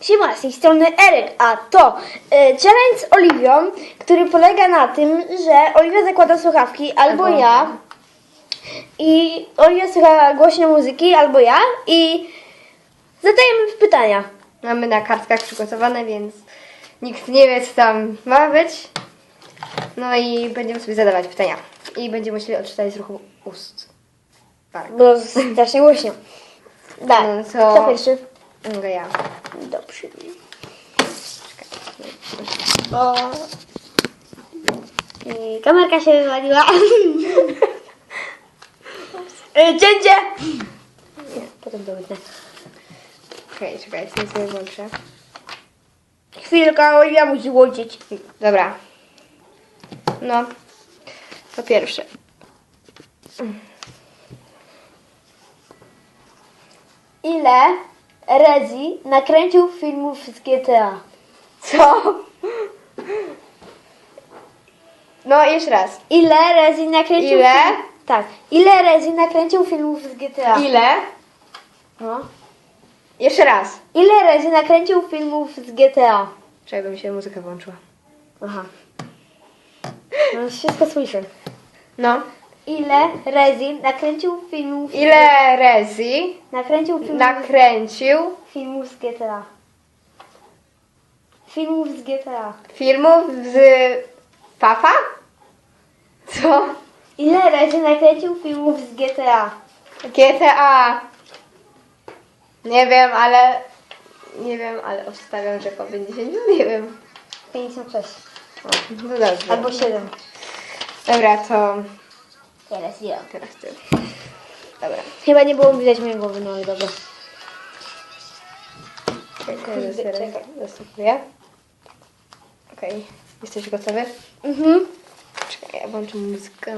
Siema, z tej strony Eryk, a to e, challenge z Oliwią, który polega na tym, że Oliwia zakłada słuchawki, albo Albo ja, i Oliwia słucha głośno muzyki, albo ja, i zadajemy pytania. Mamy na kartkach przygotowane, więc nikt nie wie, co tam ma być. No i będziemy sobie zadawać pytania. I będziemy musieli odczytać z ruchu ust. Tak. Bo strasznie głośno. Tak, No to- kto pierwszy? Mogę ja. Dobrze. O. I kamerka się wywaliła. E, Cięcie! Nie, potem to wytnę. Okej, czekaj, sobie sobie włączę. Chwilkę, Oliwia musi łączyć. Dobra. No. To pierwsze. Ile Rezi nakręcił filmów z GTA? Co? No, jeszcze raz. Ile Rezi nakręcił Ile? Film... Tak. Ile Rezi nakręcił filmów z GTA? Ile? No. Jeszcze raz. Ile Rezi nakręcił filmów z GTA? Czekaj, by mi się muzyka włączyła. Aha. No wszystko słyszę. No. Ile Rezi nakręcił filmów... Ile Rezi Nakręcił filmów, nakręcił filmów z GTA. Filmów z GTA. filmów z Fafa? Co? Ile Rezi nakręcił filmów z GTA? GTA. Nie wiem, ale... Nie wiem, ale obstawiam, że po 50, nie wiem. 56. O, no dobrze. Albo 7. Dobra, to Teraz ja. teraz ty. Dobra. Chyba nie było widać mojej głowy, no ale dobra. Czekaj, czekaj. zastopuję. Okej, jesteś gotowy? Mhm. Czekaj, ja włączę muzykę.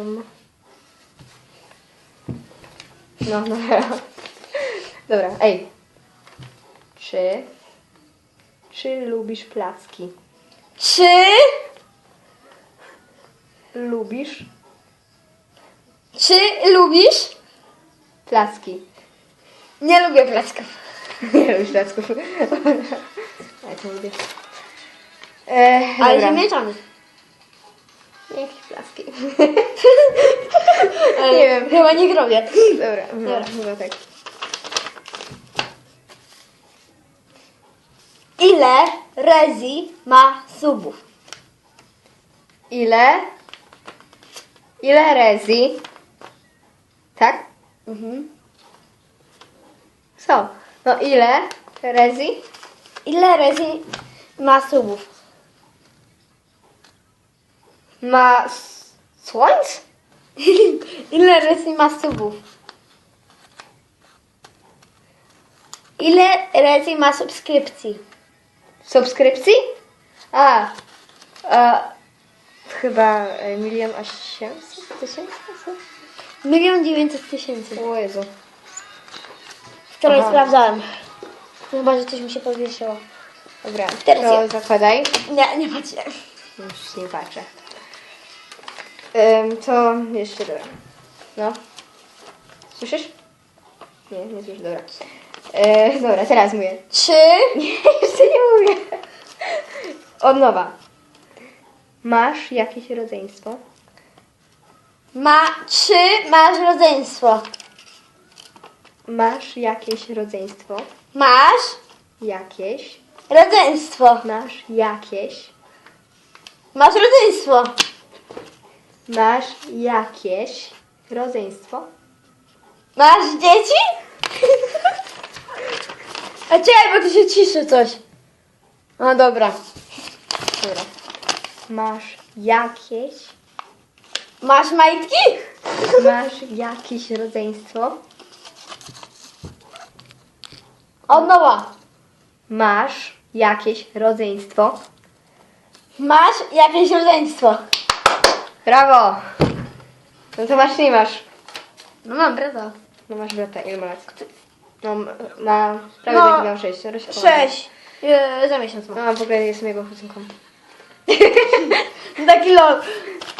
No, no. Dobra, ej. Czy... Czy lubisz placki? Czy Lubisz Czy lubisz? placki? Nie lubię placków. Nie lubisz placków. Ja to lubię. E, Ale dobra. ziemniaczany. Jakieś placki. Ale Nie wiem. Chyba nie robię. Dobra, no, Dobra. chyba tak. Ile Rezi ma subów? Ile? Ile Rezi? Tak? Mhm. Co? No ile Rezi? Ile Rezi ma subów? Ma słońc? Ile Rezi ma subów? Ile Rezi ma subskrypcji? Subskrypcji? A, a chyba e, milion osiemset tysięcy? Milion dziewięćset tysięcy. O Jezu. Wczoraj Aha. sprawdzałem. Chyba, że coś mi się powiesiło. Dobra, Teraz to ja. zakładaj. Nie, nie patrzę. Już nie patrzę. Ym, to jeszcze dobra. No. Słyszysz? Nie, nie słyszę, dobra. E, dobra, teraz mówię. Czy Nie, jeszcze nie mówię. Od nowa. Masz jakieś rodzeństwo? Ma, czy masz rodzeństwo? Masz jakieś rodzeństwo? Masz Jakieś? rodzeństwo. Masz jakieś? Masz rodzeństwo. Masz jakieś rodzeństwo? Masz dzieci? A czekaj, bo tu się ciszy coś. No dobra. Dobra. Masz jakieś? Masz majtki? Masz jakieś rodzeństwo? Od nowa. Masz jakieś rodzeństwo? Masz jakieś rodzeństwo? Brawo! No to masz, nie masz. No mam, brata. No masz brata, ile ma lat? No, ma prawie No, taki miał sześć. Roś- Sześć. E, za miesiąc No, mam. a w ogóle jestem jego kuzynką. Taki lol.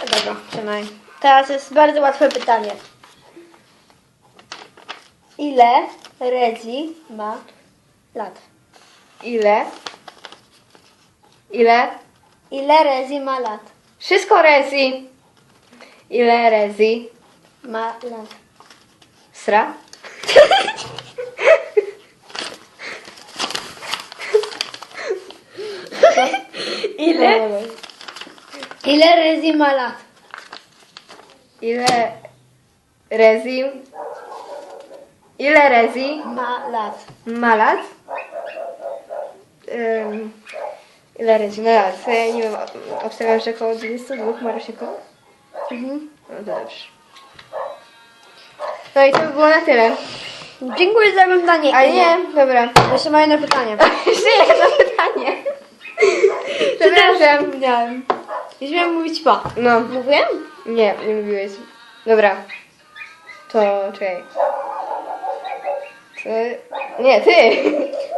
Dobra, przynajmniej. Teraz jest bardzo łatwe pytanie. Ile Redzi ma lat? Ile? Ile? Ile Rezi ma lat? Wszystko Rezi. Ile Rezi? Ma lat. Sra? Ile? Ile Rezi ma lat? Ile Rezi? Ile Rezi Ma lat. ma lat? Ym, ile Rezi ma lat? Ja nie wiem, obstawiam, że około 22, Marusia koło? Mhm. No to dobrze. No i to by było na tyle. Dziękuję za oglądanie. Ale nie, dobra. Jeszcze mam jedno pytanie. Jeszcze jedno pytanie. Przepraszam. Zapomniałem. Już miałem mówić pa. No, Mówiłem? nie, nie mówiłeś. Dobra. To czekaj. Ty... Nie, ty!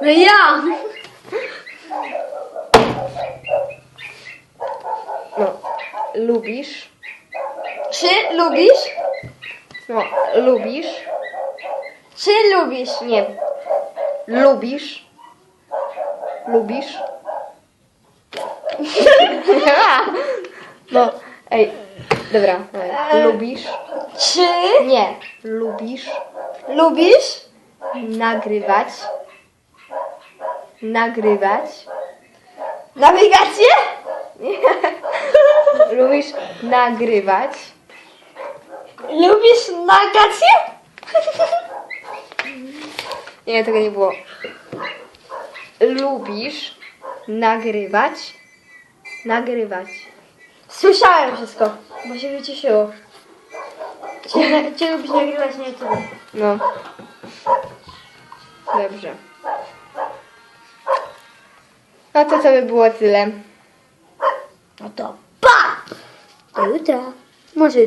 No ja! No, lubisz. Czy lubisz? No, lubisz. Czy lubisz? Nie. Lubisz. Lubisz. No, ej. Dobra, Eee. lubisz. Czy Nie. Lubisz lubisz? nagrywać. Nagrywać. Nawigację? Lubisz nagrywać. Lubisz nawigację? Nie, tego nie było. Lubisz nagrywać. Nagrywać. Słyszałem wszystko, bo się wyciszyło. Czy, na, czy lubisz nagrywać na YouTube? No. Dobrze. No to to by było tyle. No to pa! Do jutra. Może